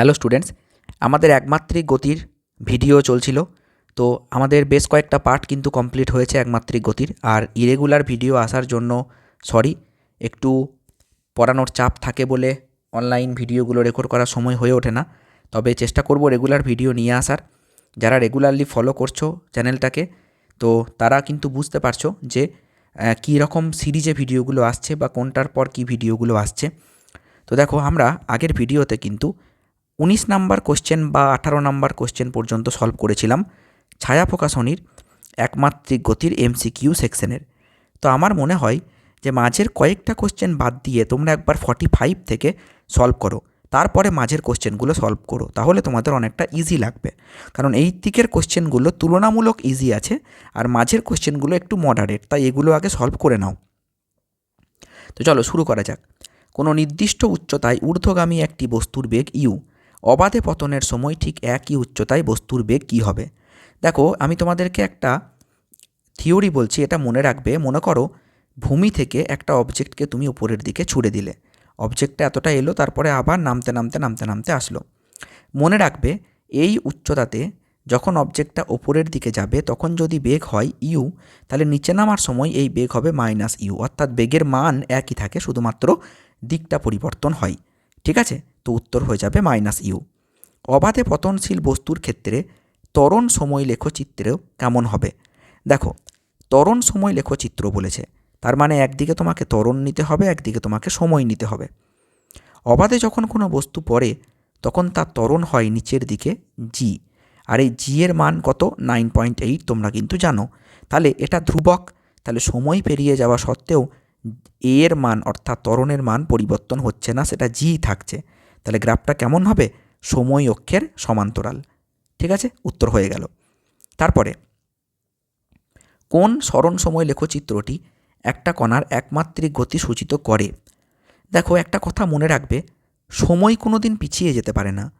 Hello students, আমাদের একমাত্রিক গতির ভিডিও চলছিল, তো আমাদের বেশ কয়েকটা পার্ট কিন্তু কমপ্লিট হয়েছে একমাত্রিক গতির, আর ইরেগুলার ভিডিও আসার জন্য, সরি, একটু পড়ানোর চাপ থাকে বলে অনলাইন ভিডিওগুলো রেকর্ড করার সময় হয়ে ওঠে না, তবে চেষ্টা করব রেগুলার ভিডিও নিয়ে আসার। যারা রেগুলারলি ফলো করছ চ্যানেলটাকে, তো তারা কিন্তু বুঝতে পারছ যে কী রকম সিরিজে ভিডিওগুলো আসছে বা কোনটার পর কী ভিডিওগুলো আসছে। তো দেখো, আমরা আগের ভিডিওতে কিন্তু উনিশ নাম্বার কোশ্চেন বা আঠারো নাম্বার কোশ্চেন পর্যন্ত সলভ করেছিলাম ছায়া প্রকাশনীর একমাত্রিক গতির এমসিকিউ সেকশনের তো আমার মনে হয় যে মাঝের কয়েকটা কোশ্চেন বাদ দিয়ে তোমরা একবার ফর্টি ফাইভ থেকে সলভ করো, তারপরে মাঝের কোশ্চেনগুলো সলভ করো, তাহলে তোমাদের অনেকটা ইজি লাগবে। কারণ এই দিকের কোশ্চেনগুলো তুলনামূলক ইজি আছে আর মাঝের কোশ্চেনগুলো একটু মডারেট তাই এগুলো আগে সলভ করে নাও। তো চলো শুরু করা যাক। কোনো নির্দিষ্ট উচ্চতায় ঊর্ধ্বগামী একটি বস্তুর বেগ ইউ অবাধে পতনের সময় ঠিক একই উচ্চতায় বস্তুর বেগ কী হবে? দেখো, আমি তোমাদেরকে একটা থিওরি বলছি, এটা মনে রাখবে। মনে করো, ভূমি থেকে একটা অবজেক্টকে তুমি উপরের দিকে ছুড়ে দিলে। অবজেক্টটা এতটা এলো, তারপরে আবার নামতে নামতে নামতে নামতে আসলো। মনে রাখবে, এই উচ্চতাতে যখন অবজেক্টটা ওপরের দিকে যাবে, তখন যদি বেগ হয় ইউ, তাহলে নিচে নামার সময় এই বেগ হবে মাইনাস ইউ। অর্থাৎ বেগের মান একই থাকে, শুধুমাত্র দিকটা পরিবর্তন হয়। ঠিক আছে? তো উত্তর হয়ে যাবে মাইনাস ইউ। অবাধে পতনশীল বস্তুর ক্ষেত্রে ত্বরণ সময় লেখচিত্রেও কেমন হবে? দেখো তরণ সময় লেখচিত্র বলেছে। তার মানে একদিকে তোমাকে তরণ নিতে হবে, একদিকে তোমাকে সময় নিতে হবে। অবাধে যখন কোনো বস্তু পড়ে, তখন তার ত্বরণ হয় নিচের দিকে জি আর এই জি এর মান কত? নাইন পয়েন্ট এইট তোমরা কিন্তু জানো। তাহলে এটা ধ্রুবক। তাহলে সময় পেরিয়ে যাওয়া সত্ত্বেও এর মান অর্থাৎ ত্বরণের মান পরিবর্তন হচ্ছে না, সেটা জি থাকছে। তাহলে গ্রাফটা কেমন হবে? সময় অক্ষের সমান্তরাল। ঠিক আছে? উত্তর হয়ে গেল। তারপরে, কোন স্মরণ সময় লেখচিত্রটি একটা কণার একমাত্রিক গতি সূচিত করে? দেখো, একটা কথা মনে রাখবে, সময় কোনো দিন পিছিয়ে যেতে পারে না।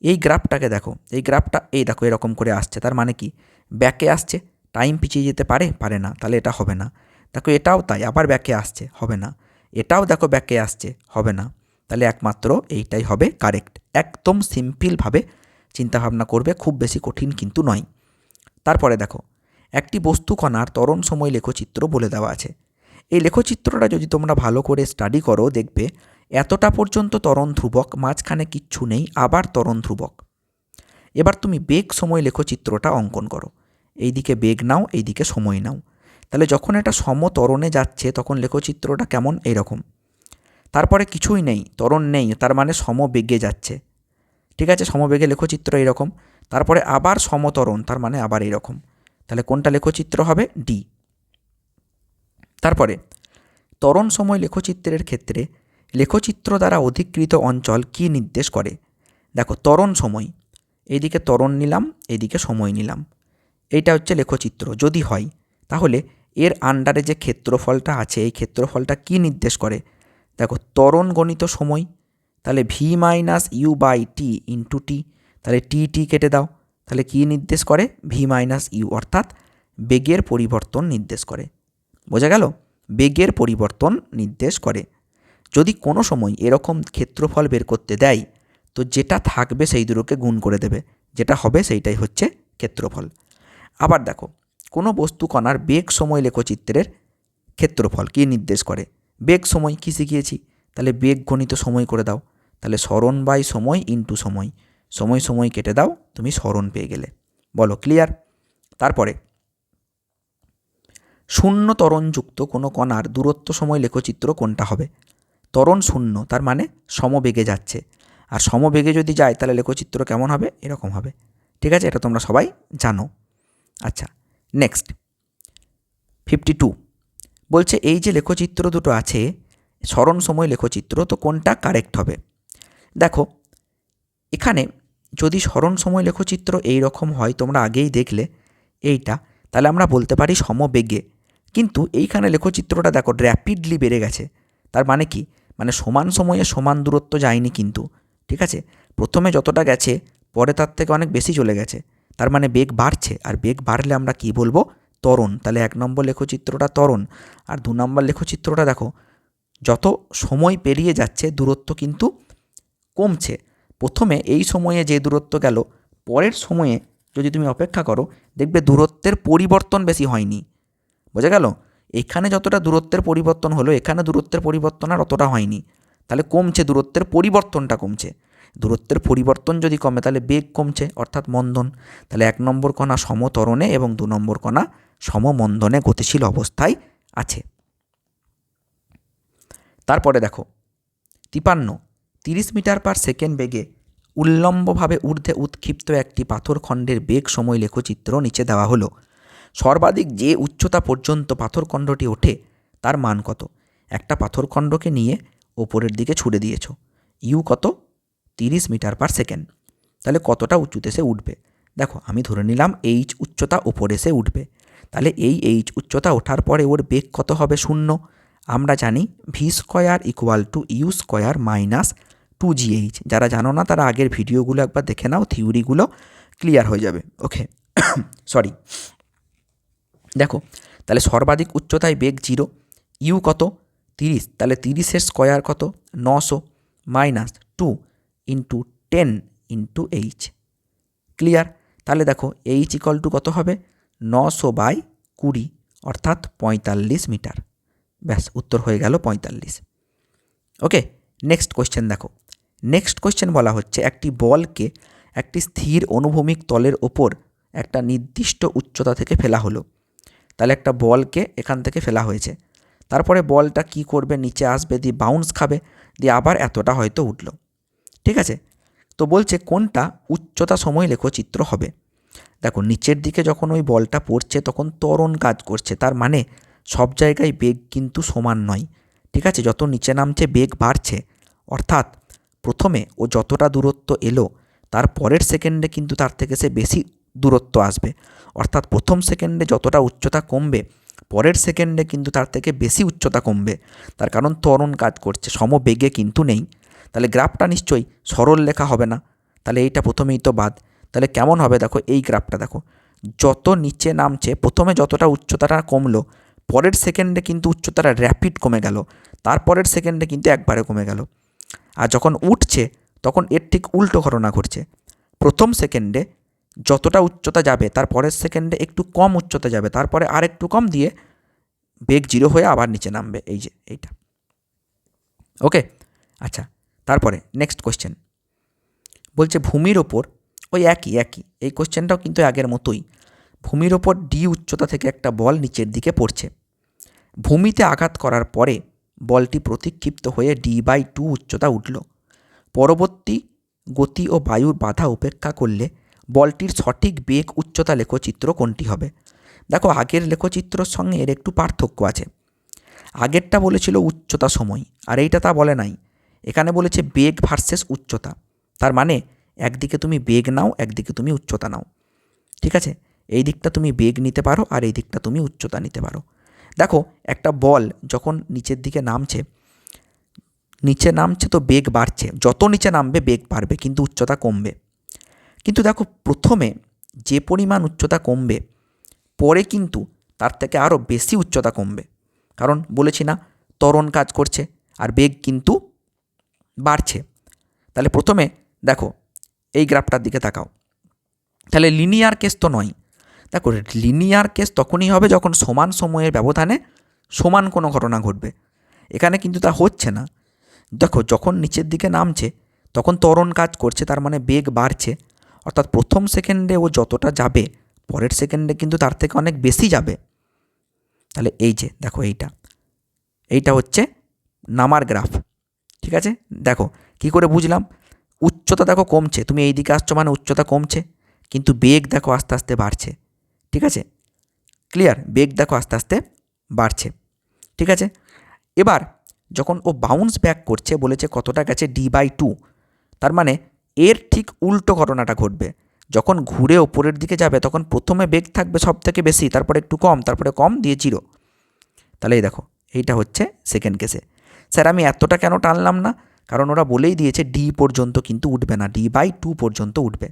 এই গ্রাফটাকে দেখো, এই গ্রাফটা, এই দেখো, এরকম করে আসছে। তার মানে কি? ব্যাকে আসছে, টাইম পিছিয়ে যেতে পারে পারে না। তাহলে এটা হবে না। দেখো এটাও তাই, আবার ব্যাকে আসছে, হবে না। এটাও দেখো ব্যাকে আসছে, হবে না। তাহলে একমাত্র এইটাই হবে কারেক্ট একদম সিম্পলভাবে চিন্তাভাবনা করবে, খুব বেশি কঠিন কিন্তু নয়। তারপরে দেখো, একটি বস্তু কণার ত্বরণ সময় লেখচিত্র বলে দেওয়া আছে। এই লেখচিত্রটা যদি তোমরা ভালো করে স্টাডি করো, দেখবে এতটা পর্যন্ত তরণ ধ্রুবক, মাঝখানে কিচ্ছু নেই, আবার তরণ ধ্রুবক। এবার তুমি বেগ সময় লেখচিত্রটা অঙ্কন করো। এইদিকে বেগ নাও, এইদিকে সময় নাও। তাহলে যখন এটা সমতরণে যাচ্ছে, তখন লেখচিত্রটা কেমন? এইরকম। তারপরে কিছুই নেই তরণ নেই, তার মানে সমবেগে যাচ্ছে। ঠিক আছে? সমবেগে লেখচিত্র এইরকম। তারপরে আবার সমতরণ, তার মানে আবার এইরকম। তাহলে কোনটা লেখচিত্র হবে? ডি। তারপরে তরণ সময় লেখচিত্রের ক্ষেত্রে লেখচিত্র দ্বারা অধিকৃত অঞ্চল কি নির্দেশ করে? দেখো তরণ সময়। এদিকে তরণ নিলাম এদিকে সময় নিলাম। এইটা হচ্ছে লেখচিত্র। যদি হয়, তাহলে এর আন্ডারে যে ক্ষেত্রফলটা আছে, এই ক্ষেত্রফলটা কি নির্দেশ করে? দেখো ত্বরণ গণিত সময়, তাহলে V minus U by T into T তাহলে টি টি কেটে দাও। তাহলে কি নির্দেশ করে? ভি মাইনাস ইউ অর্থাৎ বেগের পরিবর্তন নির্দেশ করে। বোঝা গেল? বেগের পরিবর্তন নির্দেশ করে। যদি কোনো সময় এরকম ক্ষেত্রফল বের করতে দেয়, তো যেটা থাকবে সেই দুটোকে গুণ করে দেবে। যেটা হবে সেইটাই হচ্ছে ক্ষেত্রফল। আবার দেখো কোনো বস্তু কণার বেগ সময় লেখচিত্রের ক্ষেত্রফল, কী নির্দেশ করে? বেগ সময়, কী শিখিয়েছি? তাহলে বেগ গণিত সময় করে দাও। তাহলে স্মরণ বাই সময় ইন্টু সময়। সময় সময় কেটে দাও, তুমি স্মরণ পেয়ে গেলে। বলো ক্লিয়ার তারপরে, শূন্য তরণযুক্ত কোনো কণার দূরত্ব সময় লেখচিত্র কোনটা হবে? তরণ শূন্য, তার মানে সমবেগে যাচ্ছে। আর সমবেগে যদি যায়, তাহলে লেখচিত্র কেমন হবে? এরকম হবে। ঠিক আছে? এটা তোমরা সবাই জানো। আচ্ছা নেক্সট ফিফটি টু বলছে, এই যে লেখচিত্র দুটো আছে, স্মরণ সময় লেখচিত্র, তো কোনটা কারেক্ট হবে? দেখো, এখানে যদি স্মরণ সময় লেখচিত্র এই রকম হয়, তোমরা আগেই দেখলে এইটা, তাহলে আমরা বলতে পারি সমবেগে। কিন্তু এইখানে লেখচিত্রটা দেখো র্যাপিডলি বেড়ে গেছে। তার মানে কি? মানে সমান সময়ে সমান দূরত্ব যায়নি কিন্তু, ঠিক আছে? প্রথমে যতটা গেছে, পরে তার থেকে অনেক বেশি চলে গেছে। তার মানে বেগ বাড়ছে। আর বেগ বাড়লে আমরা কি বলব? ত্বরণ। তাহলে এক নম্বর লেখচিত্রটা ত্বরণ। আর দু নম্বর লেখচিত্রটা দেখো, যত সময় পেরিয়ে যাচ্ছে, দূরত্ব কিন্তু কমছে। প্রথমে এই সময়ে যে দূরত্ব গেল, পরের সময়ে যদি তুমি অপেক্ষা করো, দেখবে দূরত্বের পরিবর্তন বেশি হয়নি। বোঝা গেল? এখানে যতটা দূরত্বের পরিবর্তন হলো, এখানে দূরত্বের পরিবর্তন আর অতটা হয়নি। তাহলে কমছে, দূরত্বের পরিবর্তনটা কমছে। দূরত্বের পরিবর্তন যদি কমে, তাহলে বেগ কমছে, অর্থাৎ মন্দন। তাহলে এক নম্বর কণা সমতরণে এবং দু নম্বর কণা সমমন্দনে গতিশীল অবস্থায় আছে। তারপরে দেখো, তিপান্ন, তিরিশ মিটার পার সেকেন্ড বেগে উল্লম্বভাবে ঊর্ধ্বে উৎক্ষিপ্ত একটি পাথরখণ্ডের বেগ সময় লেখচিত্র নিচে দেওয়া হলো। সর্বাধিক যে উচ্চতা পর্যন্ত পাথরখণ্ডটি ওঠে, তার মান কত? একটা পাথরখণ্ডকে নিয়ে ওপরের দিকে ছুড়ে দিয়েছ। ইউ কত? তিরিশ মিটার পার সেকেন্ড তাহলে কতটা উঁচুতে সে উঠবে? দেখো, আমি ধরে নিলাম এইচ উচ্চতা ওপরে সে উঠবে। তাহলে এই এইচ উচ্চতা ওঠার পরে ওর বেগ কত হবে? শূন্য। আমরা জানি V square equal to U square minus two GH যারা জানো না, তারা আগের ভিডিওগুলো একবার দেখে নাও থিওরিগুলো ক্লিয়ার হয়ে যাবে। ওকে সরি দেখো, তাহলে সর্বাধিক উচ্চতায় বেগ জিরো ইউ কত? তিরিশ। তাহলে তিরিশের স্কোয়ার কত? নশো। Minus two into ten into H clear তাহলে দেখো এইচ ইকল টু কত হবে? নশো বাই কুড়ি, অর্থাৎ পঁয়তাল্লিশ মিটার। ব্যাস, উত্তর হয়ে গেল পঁয়তাল্লিশ। ওকে নেক্সট কোয়েশ্চেন দেখো। নেক্সট কোয়েশ্চেন বলা হচ্ছে, একটি বলকে একটি স্থির অনুভূমিক তলের ওপর একটা নির্দিষ্ট উচ্চতা থেকে ফেলা হলো। তাহলে একটা বলকে এখান থেকে ফেলা হয়েছে। তারপরে বলটা কি করবে? নিচে আসবে, দিয়ে বাউন্স খাবে, দিয়ে আবার এতটা হয়তো উঠল। ঠিক আছে? তো বলছে, কোনটা উচ্চতা সময় লেখচিত্র হবে? দেখো, নিচের দিকে যখন ওই বলটা পড়ছে, তখন ত্বরণ কাজ করছে। তার মানে সব জায়গায় বেগ কিন্তু সমান নয়। ঠিক আছে? যত নিচে নামছে, বেগ বাড়ছে। অর্থাৎ, প্রথমে ও যতটা দূরত্ব এলো, তার পরের সেকেন্ডে কিন্তু তার থেকে সে বেশি দূরত্ব আসবে। অর্থাৎ, প্রথম সেকেন্ডে যতটা উচ্চতা কমবে, পরের সেকেন্ডে কিন্তু তার থেকে বেশি উচ্চতা কমবে। তার কারণ ত্বরণ কাজ করছে, সমবেগে কিন্তু নেই। তাহলে গ্রাফটা নিশ্চয়ই সরল লেখা হবে না। তাহলে এইটা প্রথমেই তো বাদ। তাহলে কেমন হবে দেখো এই গ্রাফটা দেখো। যত নিচে নামছে, প্রথমে যতটা উচ্চতাটা কমলো, পরের সেকেন্ডে কিন্তু উচ্চতাটা র্যাপিড কমে গেল, তারপরের সেকেন্ডে কিন্তু একবারে কমে গেল। আর যখন উঠছে, তখন এর ঠিক উল্টো ঘটনা ঘটছে। প্রথম সেকেন্ডে যতটা উচ্চতা যাবে, তার পরের সেকেন্ডে একটু কম উচ্চতা যাবে, তারপরে আর একটু কম দিয়ে বেগ জিরো হয়ে আবার নিচে নামবে। এই যে, এইটা। ওকে আচ্ছা। তারপরে নেক্সট কোশ্চেন বলছে, ভূমির ওপর ওই একই একই। এই কোশ্চেনটাও কিন্তু আগের মতোই। ভূমির ওপর ডি উচ্চতা থেকে একটা বল নিচের দিকে পড়ছে। ভূমিতে আঘাত করার পরে বলটি প্রতিক্ষিপ্ত হয়ে ডি বাই টু উচ্চতা উঠল। পরবর্তী গতি ও বায়ুর বাধা উপেক্ষা করলে বলটির সঠিক বেগ উচ্চতা লেখচিত্র কোনটি হবে? দেখো, আগের লেখচিত্রর সঙ্গে এর একটু পার্থক্য আছে। আগেরটা বলেছিল উচ্চতা সময়, আর এইটা তা বলে নাই। এখানে বলেছে বেগ ভার্সেস উচ্চতা। তার মানে একদিকে তুমি বেগ নাও, একদিকে তুমি উচ্চতা নাও। ঠিক আছে? এই দিকটা তুমি বেগ নিতে পারো আর এই দিকটা তুমি উচ্চতা নিতে পারো। দেখো, একটা বল যখন নিচের দিকে নামছে, নিচে নামছে তো বেগ বাড়ছে। যত নিচে নামবে, বেগ বাড়বে, কিন্তু উচ্চতা কমবে। কিন্তু দেখো, প্রথমে যে পরিমাণ উচ্চতা কমবে, পরে কিন্তু তার থেকে আরও বেশি উচ্চতা কমবে। কারণ বলেছি না, ত্বরণ কাজ করছে, আর বেগ কিন্তু বাড়ছে। তাহলে প্রথমে দেখো, এই গ্রাফটার দিকে তাকাও। তাহলে লিনিয়ার কেস তো নয়। দেখো লিনিয়ার কেস তখনই হবে যখন সমান সময়ের ব্যবধানে সমান কোনো ঘটনা ঘটবে। এখানে কিন্তু তা হচ্ছে না। দেখো, যখন নিচের দিকে নামছে, তখন ত্বরণ কাজ করছে, তার মানে বেগ বাড়ছে। অর্থাৎ প্রথম সেকেন্ডে ও যতটা যাবে, পরের সেকেন্ডে কিন্তু তার থেকে অনেক বেশি যাবে। তাহলে এই যে, দেখো এইটা। এইটা হচ্ছে নামার গ্রাফ ঠিক আছে? দেখো, কি করে বুঝলাম? উচ্চতা দেখো কমছে। তুমি এই দিকে আসছো মানে উচ্চতা কমছে। কিন্তু বেগ দেখো আস্তে আস্তে বাড়ছে। ঠিক আছে? ক্লিয়ার বেগ দেখো আস্তে আস্তে বাড়ছে। ঠিক আছে? এবার, যখন ও বাউন্স ব্যাক করছে, বলেছে কতটা গেছে? ডি বাই টু তার মানে এর ঠিক উল্টো ঘটনাটা ঘটবে। যখন ঘুরে ওপরের দিকে যাবে, তখন প্রথমে বেগ থাকবে সব থেকে বেশি, তারপরে একটু কম, তারপরে কম, দিয়ে জিরো তাহলে দেখো, এইটা হচ্ছে সেকেন্ড কেসে স্যার, আমি এতটা কেন টানলাম না? কারণ ওরা বলেই দিয়েছে ডি পর্যন্ত কিন্তু উঠবে না ডি বাই টু পর্যন্ত উঠবে।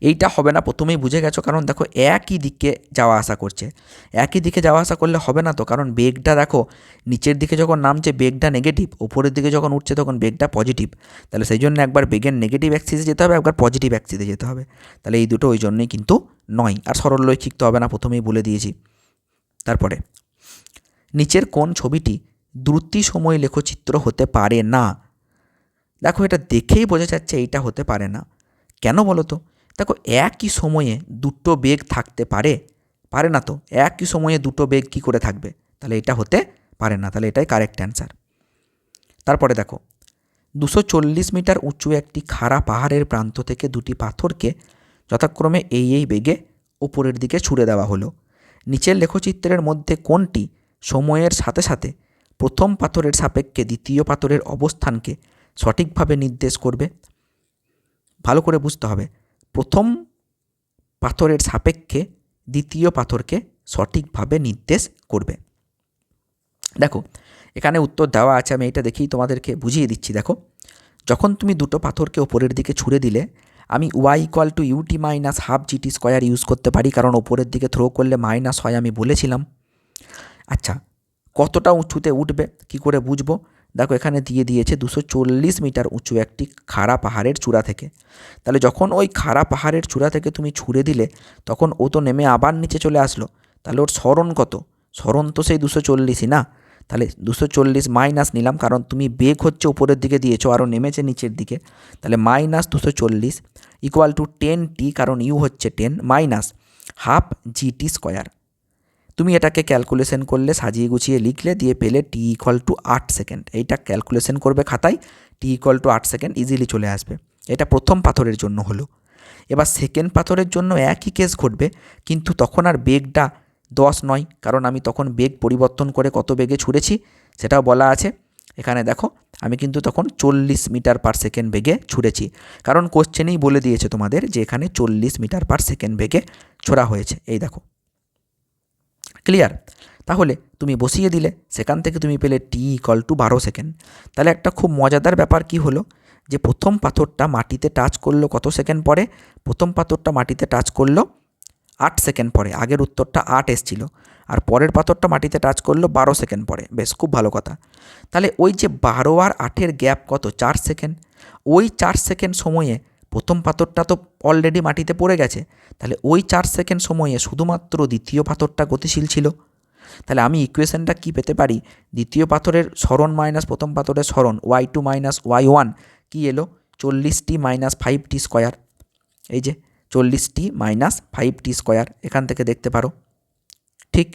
এইটা হবে না, প্রথমেই বুঝে গেছো? কারণ দেখো, একই দিকে যাওয়া আসা করছে। একই দিকে যাওয়া আসা করলে হবে না তো? কারণ বেগটা দেখো, নিচের দিকে যখন নামছে, বেগটা নেগেটিভ ওপরের দিকে যখন উঠছে, তখন বেগটা পজিটিভ তাহলে সেই জন্য একবার বেগের নেগেটিভ অ্যাক্সিসে যেতে হবে, একবার পজিটিভ অ্যাক্সিসে যেতে হবে। তাহলে এই দুটো ওই জন্যই কিন্তু নয়। আর সরল সরলরৈখিক তো হবে না, প্রথমেই বলে দিয়েছি। তারপরে, নিচের কোন ছবিটি দ্রুতি সময় লেখচিত্র হতে পারে না। দেখো, এটা দেখেই বোঝা যাচ্ছে এইটা হতে পারে না। কেন বলো তো? দেখো, একই সময়ে দুটো বেগ থাকতে পারে। পারে না তো? একই সময়ে দুটো বেগ কি করে থাকবে? তাহলে এটা হতে পারে না। তাহলে এটাই কারেক্ট অ্যান্সার তারপরে দেখো, দুশো চল্লিশ মিটার উঁচু একটি খাড়া পাহাড়ের প্রান্ত থেকে দুটি পাথরকে যথাক্রমে এই এই বেগে ওপরের দিকে ছুড়ে দেওয়া হলো। নিচের লেখচিত্রের মধ্যে কোনটি সময়ের সাথে সাথে প্রথম পাথরের সাপেক্ষে দ্বিতীয় পাথরের অবস্থানকে সঠিকভাবে নির্দেশ করবে। ভালো করে বুঝতে হবে। প্রথম পাথরের সাপেক্ষে দ্বিতীয় পাথরকে সঠিকভাবে নির্দেশ করবে। দেখো, এখানে উত্তর দেওয়া আছে, আমি এটা দেখেই তোমাদেরকে বুঝিয়ে দিচ্ছি। দেখো, যখন তুমি দুটো পাথরকে ওপরের দিকে ছুড়ে দিলে, আমি Y equal to UT minus half GT square use করতে পারি, কারণ ওপরের দিকে থ্রো করলে মাইনাস হয় আমি বলেছিলাম। আচ্ছা কতটা উঁচুতে উঠবে, কি করে বুঝব? দেখো, এখানে দিয়ে দিয়েছে দুশো চল্লিশ মিটার উঁচু একটি খাড়া পাহাড়ের চূড়া থেকে। তাহলে যখন ওই খাড়া পাহাড়ের চূড়া থেকে তুমি ছুঁড়ে দিলে, তখন ও তো নেমে আবার নিচে চলে আসলো। তাহলে ওর স্মরণ কত? স্মরণ তো সেই দুশো চল্লিশই না? তাহলে দুশো চল্লিশ মাইনাস নিলাম, কারণ তুমি বেগ হচ্ছে উপরের দিকে দিয়েছ, আরও নেমেছে নিচের দিকে। তাহলে মাইনাস দুশো চল্লিশ ইকুয়াল টু টেন টি কারণ ইউ হচ্ছে ten minus half GT square তুমি এটাকে ক্যালকুলেশন করলে, সাজিয়ে গুছিয়ে লিখলে, দিয়ে পেলে টি ইকুয়াল টু আট সেকেন্ড এইটা ক্যালকুলেশন করবে খাতায় টি ইকুয়াল টু আট সেকেন্ড ইজিলি চলে আসবে। এটা প্রথম পাথরের জন্য হলো। এবার সেকেন্ড পাথরের জন্য একই কেস ঘটবে, কিন্তু তখন আর বেগটা দশ নয়, কারণ আমি তখন বেগ পরিবর্তন করে কত বেগে ছুঁড়েছি, সেটাও বলা আছে। এখানে দেখো, আমি কিন্তু তখন চল্লিশ মিটার পার সেকেন্ড বেগে ছুঁড়েছি। কারণ কোশ্চেনেই বলে দিয়েছে তোমাদের যে এখানে চল্লিশ মিটার পার সেকেন্ড বেগে ছোড়া হয়েছে। এই দেখো। ক্লিয়ার তাহলে তুমি বসিয়ে দিলে, সেখান থেকে তুমি পেলে টি ইকল টু বারো সেকেন্ড তাহলে একটা খুব মজাদার ব্যাপার কি হলো? যে প্রথম পাথরটা মাটিতে টাচ করল কত সেকেন্ড পরে? প্রথম পাথরটা মাটিতে টাচ করল আট সেকেন্ড পরে, আগের উত্তরটা আট এসছিল। আর পরের পাথরটা মাটিতে টাচ করল বারো সেকেন্ড পরে। বেশ, খুব ভালো কথা। তাহলে ওই যে বারো আর আটের গ্যাপ কত? চার সেকেন্ড ওই চার সেকেন্ড সময়ে প্রথম পাথরটা তো অলরেডি মাটিতে পড়ে গেছে। তাহলে ওই চার সেকেন্ড সময়ে শুধুমাত্র দ্বিতীয় পাথরটা গতিশীল ছিল। তাহলে আমি ইকুয়েশনটা কী পেতে পারি? দ্বিতীয় পাথরের স্মরণ মাইনাস প্রথম পাথরের স্মরণ Y two minus Y one কী এলো? চল্লিশটি মাইনাস ফাইভ টি স্কোয়ার এই যে, চল্লিশটি মাইনাস ফাইভ টি স্কোয়ার এখান থেকে দেখতে পারো। ঠিক?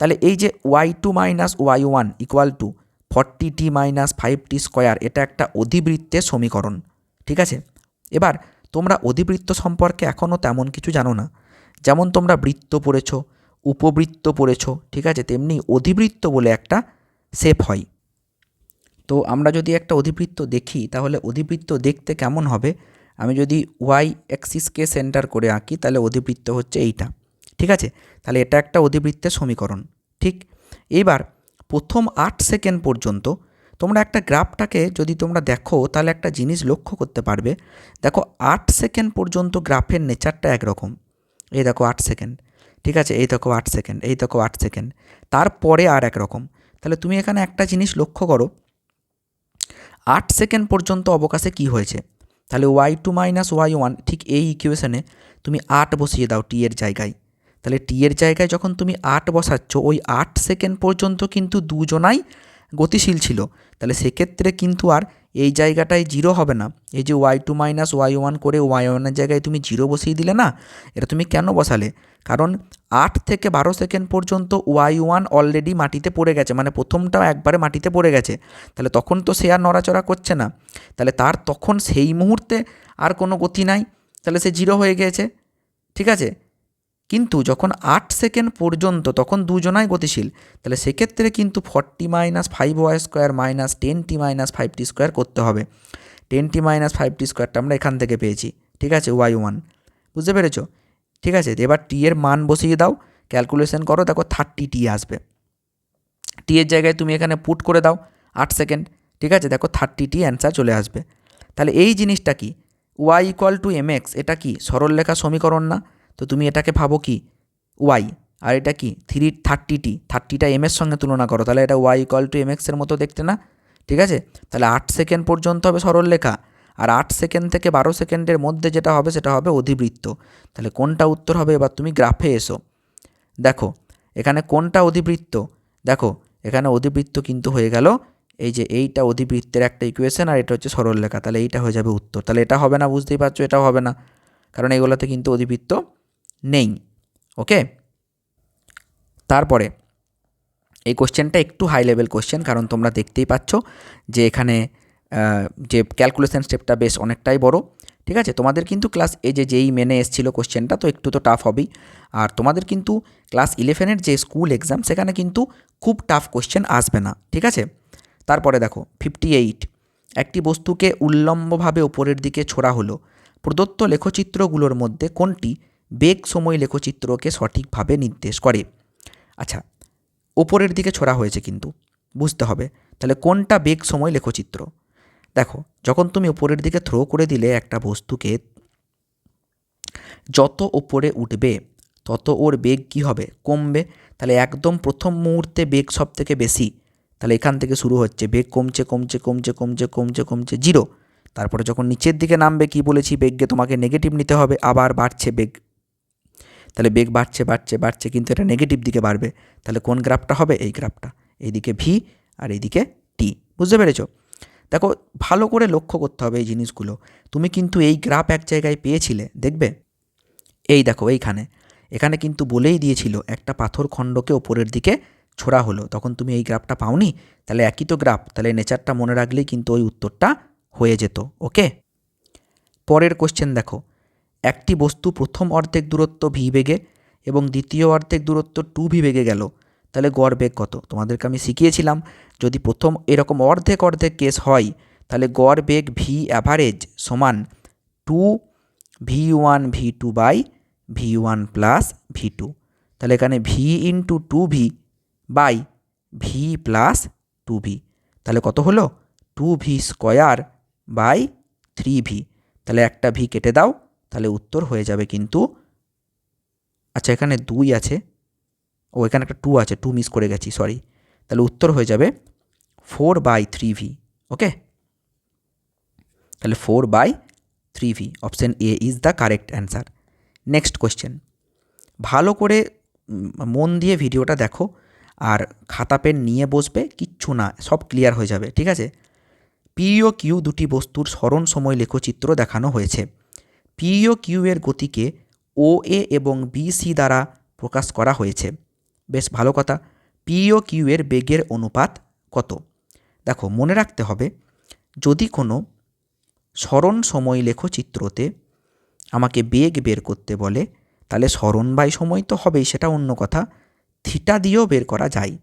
তাহলে এই যে Y two minus Y one equal to forty T minus five T square এটা একটা অধিবৃত্তের সমীকরণ। ঠিক আছে? এবার, তোমরা অধিবৃত্ত সম্পর্কে এখনও তেমন কিছু জানো না। যেমন তোমরা বৃত্ত পড়েছ, উপবৃত্ত পড়েছ, ঠিক আছে, তেমনি অধিবৃত্ত বলে একটা শেপ হয়। তো আমরা যদি একটা অধিবৃত্ত দেখি, তাহলে অধিবৃত্ত দেখতে কেমন হবে? আমি যদি ওয়াই অ্যাক্সিসকে সেন্টার করে আঁকি, তাহলে অধিবৃত্ত হচ্ছে এইটা, ঠিক আছে? তাহলে এটা একটা অধিবৃত্তের সমীকরণ, ঠিক? এবার প্রথম আট সেকেন্ড পর্যন্ত তোমরা একটা গ্রাফটাকে যদি তোমরা দেখো, তাহলে একটা জিনিস লক্ষ্য করতে পারবে। দেখো, আট সেকেন্ড পর্যন্ত গ্রাফের নেচারটা একরকম। এই দেখো, আট সেকেন্ড। ঠিক আছে? এই দেখো, আট সেকেন্ড। এই দেখো, আট সেকেন্ড। তারপরে আর একরকম। তাহলে তুমি এখানে একটা জিনিস লক্ষ্য করো। আট সেকেন্ড পর্যন্ত অবকাশে কি হয়েছে? তাহলে Y two minus Y one, ঠিক এই ইকুয়েশনে তুমি আট বসিয়ে দাও টি এর জায়গায়। তাহলে টি এর জায়গায় যখন তুমি আট বসাচ্ছ, ওই আট সেকেন্ড পর্যন্ত কিন্তু দুজনাই গতিশীল ছিল, তাহলে সেক্ষেত্রে কিন্তু আর এই জায়গাটায় জিরো হবে না। এই যে Y two minus Y one করে ওয়াই ওয়ানের জায়গায় তুমি জিরো বসিয়ে দিলে না, এটা তুমি কেন বসালে? কারণ আট থেকে বারো সেকেন্ড পর্যন্ত ওয়াই ওয়ান অলরেডি মাটিতে পড়ে গেছে মানে প্রথমটাও একবারে মাটিতে পড়ে গেছে। তাহলে তখন তো সে আর নড়াচড়া করছে না। তাহলে তার তখন সেই মুহূর্তে আর কোনো গতি নাই, তাহলে সে জিরো হয়ে গিয়েছে। ঠিক আছে? কিন্তু যখন আট সেকেন্ড পর্যন্ত তখন দুজনাই গতিশীল, তাহলে সেক্ষেত্রে কিন্তু forty minus five Y square minus ten T minus five T square করতে হবে। Ten T minus five T স্কোয়ারটা আমরা এখান থেকে পেয়েছি, ঠিক আছে ওয়াই ওয়ান বুঝতে পেরেছ? ঠিক আছে, এবার টি এর মান বসিয়ে দাও ক্যালকুলেশন করো, দেখো থার্টি টি আসবে। টি এর জায়গায় তুমি এখানে পুট করে দাও আট সেকেন্ড, ঠিক আছে, দেখো থার্টি টি অ্যান্সার চলে আসবে। তাহলে এই জিনিসটা কি? Y equal to M X এটা কি সরলরেখা সমীকরণ না? তো তুমি এটাকে ভাবো কি? ওয়াই আর এটা কি? থ্রি থার্টি টি থার্টিটা এম এর সঙ্গে তুলনা করো। তাহলে এটা ওয়াই ইকুয়াল টু এম এক্সের মতো দেখতে না? ঠিক আছে? তাহলে আট সেকেন্ড পর্যন্ত হবে সরল লেখা। আর আট সেকেন্ড থেকে বারো সেকেন্ডের মধ্যে যেটা হবে, সেটা হবে অধিবৃত্ত। তাহলে কোনটা উত্তর হবে? এবার তুমি গ্রাফে এসো। দেখো, এখানে কোনটা অধিবৃত্ত? দেখো, এখানে অধিবৃত্ত কিন্তু হয়ে গেল। এই যে এইটা অধিবৃত্তের একটা ইকুয়েশন আর এটা হচ্ছে সরল লেখা। তাহলে এইটা হয়ে যাবে উত্তর। তাহলে এটা হবে না, বুঝতেই পারছ? এটাও হবে না। কারণ এগুলোতে কিন্তু অধিবৃত্ত নেই ওকে তারপরে, এই কোশ্চেনটা একটু হাই লেভেল কোশ্চেন কারণ তোমরা দেখতেই পাচ্ছ যে এখানে যে ক্যালকুলেশন স্টেপটা বেশ অনেকটাই বড়, ঠিক আছে? তোমাদের কিন্তু ক্লাস এই যে যেই মেনে এসেছিল কোশ্চেনটা তো একটু তো টাফ হবেই। আর তোমাদের কিন্তু ক্লাস ইলেভেনের যে স্কুল এক্সাম সেখানে কিন্তু খুব টাফ কোশ্চেন আসবে না, ঠিক আছে? তারপরে দেখো ফিফটি এইট একটি বস্তুকে উল্লম্বভাবে উপরের দিকে ছোড়া হলো। প্রদত্ত লেখচিত্রগুলোর মধ্যে কোনটি বেগ সময় লেখচিত্রকে সঠিকভাবে নির্দেশ করে। আচ্ছা ওপরের দিকে ছোড়া হয়েছে কিন্তু, বুঝতে হবে। তাহলে কোনটা বেগ সময় লেখচিত্র? দেখো, যখন তুমি উপরের দিকে থ্রো করে দিলে একটা বস্তুকে, যত ওপরে উঠবে, তত ওর বেগ কি হবে? কমবে। তাহলে একদম প্রথম মুহূর্তে বেগ সব থেকে বেশি। তাহলে এখান থেকে শুরু হচ্ছে, বেগ কমছে কমছে কমছে কমছে কমছে কমছে জিরো তারপরে যখন নিচের দিকে নামবে, কি বলেছি? বেগকে তোমাকে নেগেটিভ নিতে হবে, আবার বাড়ছে বেগ। তাহলে বেগ বাড়ছে বাড়ছে বাড়ছে, কিন্তু এটা নেগেটিভ দিকে বাড়বে। তাহলে কোন গ্রাফটা হবে? এই গ্রাফটা এইদিকে ভি আর এইদিকে টি বুঝতে পেরেছ? দেখো, ভালো করে লক্ষ্য করতে হবে এই জিনিসগুলো। তুমি কিন্তু এই গ্রাফ এক জায়গায় পেয়েছিলে, দেখবে? এই দেখো, এইখানে। এখানে কিন্তু বলেই দিয়েছিল, একটা পাথর খণ্ডকে ওপরের দিকে ছোড়া হলো। তখন তুমি এই গ্রাফটা পাওনি? তাহলে একই তো গ্রাফ তাহলে নেচারটা মনে রাখলেই কিন্তু ওই উত্তরটা হয়ে যেত ওকে পরের কোশ্চেন দেখো। একটি বস্তু প্রথম অর্ধেক দূরত্ব ভি বেগে এবং দ্বিতীয় অর্ধেক দূরত্ব টু ভি বেগে গেল। তাহলে গড় বেগ কত? তোমাদেরকে আমি শিখিয়েছিলাম, যদি প্রথম এরকম অর্ধেক অর্ধেক কেস হয়, তাহলে গড় বেগ ভি অ্যাভারেজ সমান two v one v two by v one plus v two. তাহলে এখানে v into two v by v plus two v. তাহলে কত হলো? Two v square by three v. তাহলে একটা ভি কেটে দাও তাহলে উত্তর হয়ে যাবে কিন্তু আচ্ছা এখানে দুই আছে, ও এখানে একটা টু আছে টু মিস করে গেছি সরি তাহলে উত্তর হয়ে যাবে four by three v okay তাহলে four by three v option A is the correct answer next question ভালো করে মন দিয়ে ভিডিওটা দেখো, আর খাতা পেন নিয়ে বসবে, কিচ্ছু না, সব ক্লিয়ার হয়ে যাবে, ঠিক আছে? পি ও কিউ দুটি বস্তুর স্মরণ সময় লেখচিত্র দেখানো হয়েছে। পি ও কিউ এর গতিকে ও এ এবং বি সি দ্বারা প্রকাশ করা হয়েছে। বেশ ভালো কথা। পি ও কিউ এর বেগের অনুপাত কত? দেখো, মনে রাখতে হবে, যদি কোনো স্মরণ সময় লেখচিত্রতে আমাকে বেগ বের করতে বলে, তাহলে স্মরণ বাই সময় তো হবেই, সেটা অন্য কথা। থিটা দিয়েও বের করা যায়।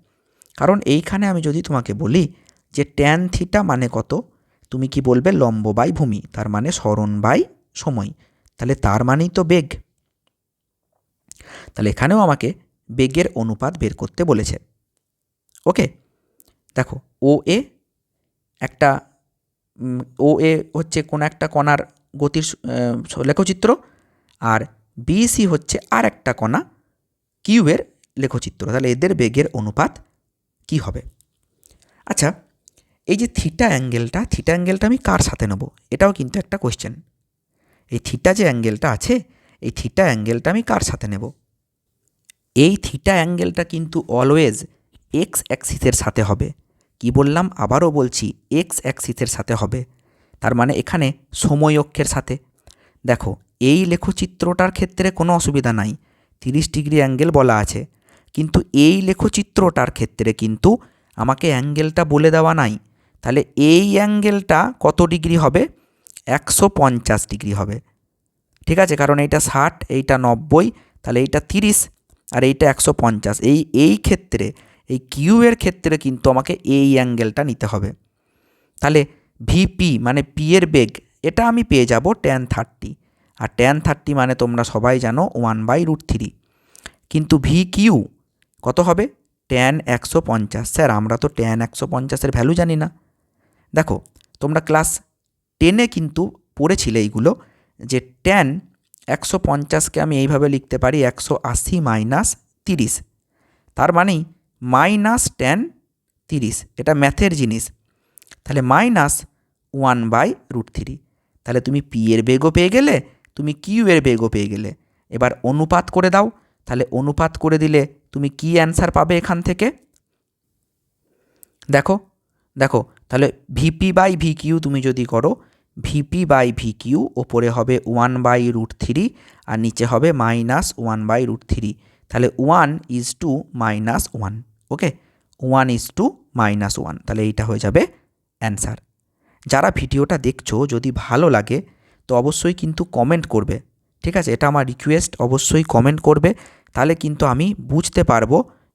কারণ এইখানে আমি যদি তোমাকে বলি যে ট্যান থিটা মানে কত, তুমি কি বলবে লম্ব বাই ভূমি, তার মানে স্মরণ বাই সময়। তাহলে তার মানেই তো বেগ। তাহলে এখানেও আমাকে বেগের অনুপাত বের করতে বলেছে। ওকে? দেখো ও এ একটা ও এ হচ্ছে কোনো একটা কণার গতির লেখচিত্র আর বিসি হচ্ছে আর একটা কণা কিউবের লেখচিত্র। তাহলে এদের বেগের অনুপাত কি হবে? আচ্ছা এই যে থিটা অ্যাঙ্গেলটা থিটা অ্যাঙ্গেলটা আমি কার সাথে নেব? এটাও কিন্তু একটা কোয়েশ্চেন এই থিটা যে অ্যাঙ্গেলটা আছে, এই থিটা অ্যাঙ্গেলটা আমি কার সাথে নেব? এই থিটা অ্যাঙ্গেলটা কিন্তু অলওয়েজ এক্স অ্যাক্সিসের সাথে হবে। কি বললাম? আবারও বলছি এক্স অ্যাক্সিসের সাথে হবে। তার মানে এখানে সময় অক্ষের সাথে। দেখো, এই লেখচিত্রটার ক্ষেত্রে কোনো অসুবিধা নাই। তিরিশ ডিগ্রি অ্যাঙ্গেল বলা আছে। কিন্তু এই লেখচিত্রটার ক্ষেত্রে কিন্তু আমাকে অ্যাঙ্গেলটা বলে দেওয়া নাই। তাহলে এই অ্যাঙ্গেলটা কত ডিগ্রি হবে? একশো পঞ্চাশ ডিগ্রি হবে। ঠিক আছে? কারণ এইটা ষাট, এইটা নব্বই, তাহলে এইটা তিরিশ আর এইটা একশো পঞ্চাশ। এই এই ক্ষেত্রে, এই কিউ এর ক্ষেত্রে কিন্তু আমাকে এই অ্যাঙ্গেলটা নিতে হবে। তাহলে ভিপি মানে পি এর বেগ, এটা আমি পেয়ে যাব ট্যান থার্টি আর ট্যান থার্টি মানে তোমরা সবাই জানো ওয়ান বাই রুট থ্রি কিন্তু ভি কিউ কত হবে? ট্যান একশো পঞ্চাশ। স্যার, আমরা তো ট্যান একশো পঞ্চাশের ভ্যালু জানি না। দেখো, তোমরা ক্লাস টেনে কিন্তু পড়েছিলে এইগুলো যে ট্যান একশো পঞ্চাশকে আমি এইভাবে লিখতে পারি, একশো আশি মাইনাস তিরিশ। তার মানেই মাইনাস ট্যান তিরিশ। এটা ম্যাথের জিনিস। তাহলে minus one by root three তাহলে তুমি পি এর বেগও পেয়ে গেলে, তুমি কিউ এর বেগও পেয়ে গেলে। এবার অনুপাত করে দাও। তাহলে অনুপাত করে দিলে তুমি কি অ্যান্সার পাবে এখান থেকে? দেখো দেখো, তাহলে ভিপি বাই ভি কিউ তুমি যদি করো ভিপি বাই ভি কিউ ওপরে হবে ওয়ান বাই রুট থ্রি আর নিচে হবে minus one by root three তাহলে one is to minus one okay one is to minus one তাহলে এইটা হয়ে যাবে অ্যান্সার যারা ভিডিওটা দেখছ, যদি ভালো লাগে, তো অবশ্যই কিন্তু কমেন্ট করবে, ঠিক আছে? এটা আমার রিকোয়েস্ট অবশ্যই কমেন্ট করবে। তাহলে কিন্তু আমি বুঝতে পারব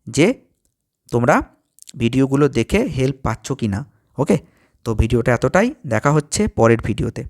যে তোমরা ভিডিওগুলো দেখে হেল্প পাচ্ছ কি না ওকে তো ভিডিওটা এতটাই। দেখা হচ্ছে পরের ভিডিওতে।